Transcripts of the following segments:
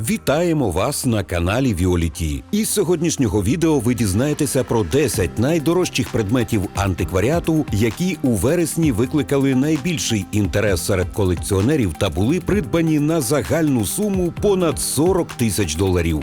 Вітаємо вас на каналі Віоліті. Із сьогоднішнього відео ви дізнаєтеся про 10 найдорожчих предметів антикваріату, які у вересні викликали найбільший інтерес серед колекціонерів та були придбані на загальну суму понад 40 тисяч доларів.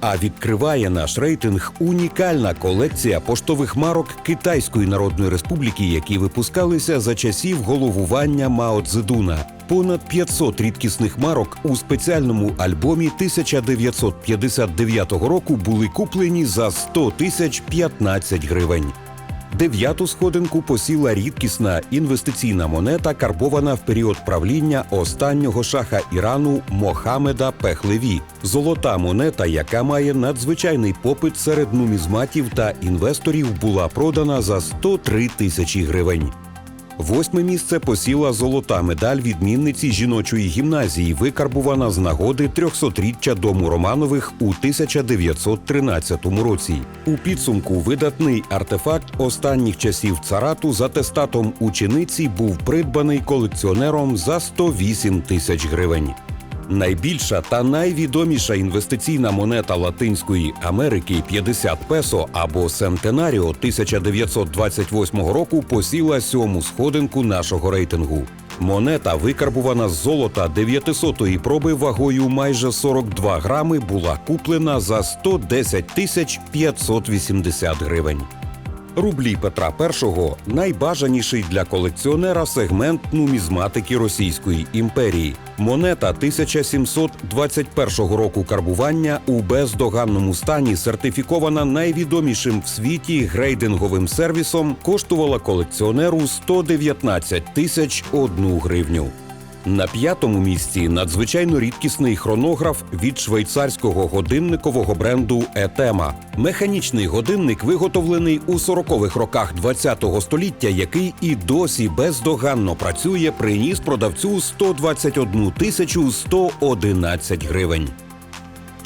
А відкриває наш рейтинг унікальна колекція поштових марок Китайської Народної Республіки, які випускалися за часів головування Мао Цзедуна. Понад 500 рідкісних марок у спеціальному альбомі 1959 року були куплені за 100 тисяч 15 гривень. Дев'яту сходинку посіла рідкісна інвестиційна монета, карбована в період правління останнього шаха Ірану Мохамеда Пехлеві. Золота монета, яка має надзвичайний попит серед нумізматів та інвесторів, була продана за 103 тисячі гривень. Восьме місце посіла золота медаль відмінниці жіночої гімназії, викарбувана з нагоди 300-річчя дому Романових у 1913 році. У підсумку видатний артефакт останніх часів царату за тестатом учениці був придбаний колекціонером за 108 тисяч гривень. Найбільша та найвідоміша інвестиційна монета Латинської Америки 50 песо або Сентенаріо 1928 року посіла сьому сходинку нашого рейтингу. Монета, викарбувана з золота 900-ї проби вагою майже 42 грами, була куплена за 110 тисяч 580 гривень. Рублі Петра І найбажаніший для колекціонера сегмент нумізматики Російської імперії. Монета 1721 року карбування у бездоганному стані, сертифікована найвідомішим в світі грейдинговим сервісом, коштувала колекціонеру 119 тисяч одну гривню. На п'ятому місці надзвичайно рідкісний хронограф від швейцарського годинникового бренду Етема. Механічний годинник виготовлений у 40-х роках ХХ століття, який і досі бездоганно працює, приніс продавцю 121 тисячу 111 гривень.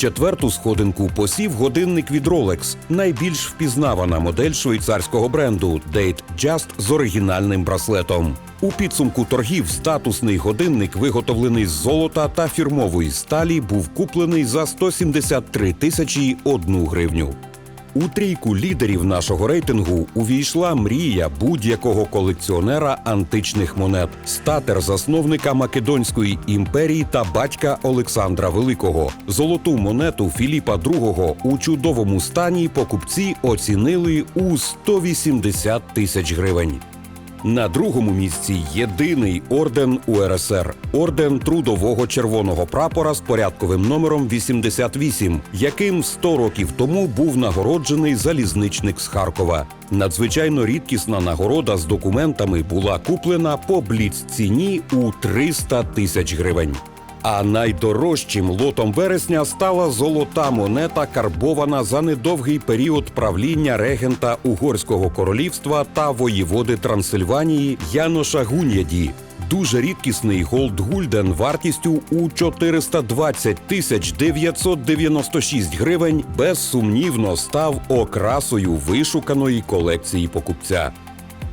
Четверту сходинку посів годинник від Rolex, найбільш впізнавана модель швейцарського бренду Date Just з оригінальним браслетом. У підсумку торгів статусний годинник, виготовлений з золота та фірмової сталі, був куплений за 173 тисячі одну гривню. У трійку лідерів нашого рейтингу увійшла мрія будь-якого колекціонера античних монет, статер засновника Македонської імперії та батька Олександра Великого. Золоту монету Філіпа II у чудовому стані покупці оцінили у 180 тисяч гривень. На другому місці єдиний орден УРСР орден трудового червоного прапора з порядковим номером 88, яким 100 років тому був нагороджений залізничник з Харкова. Надзвичайно рідкісна нагорода з документами була куплена по бліц ціні у 300 тисяч гривень. А найдорожчим лотом вересня стала золота монета, карбована за недовгий період правління регента Угорського королівства та воєводи Трансильванії Яноша Гуньяді. Дуже рідкісний Голдгульден вартістю у 420 тисяч 996 гривень безсумнівно став окрасою вишуканої колекції покупця.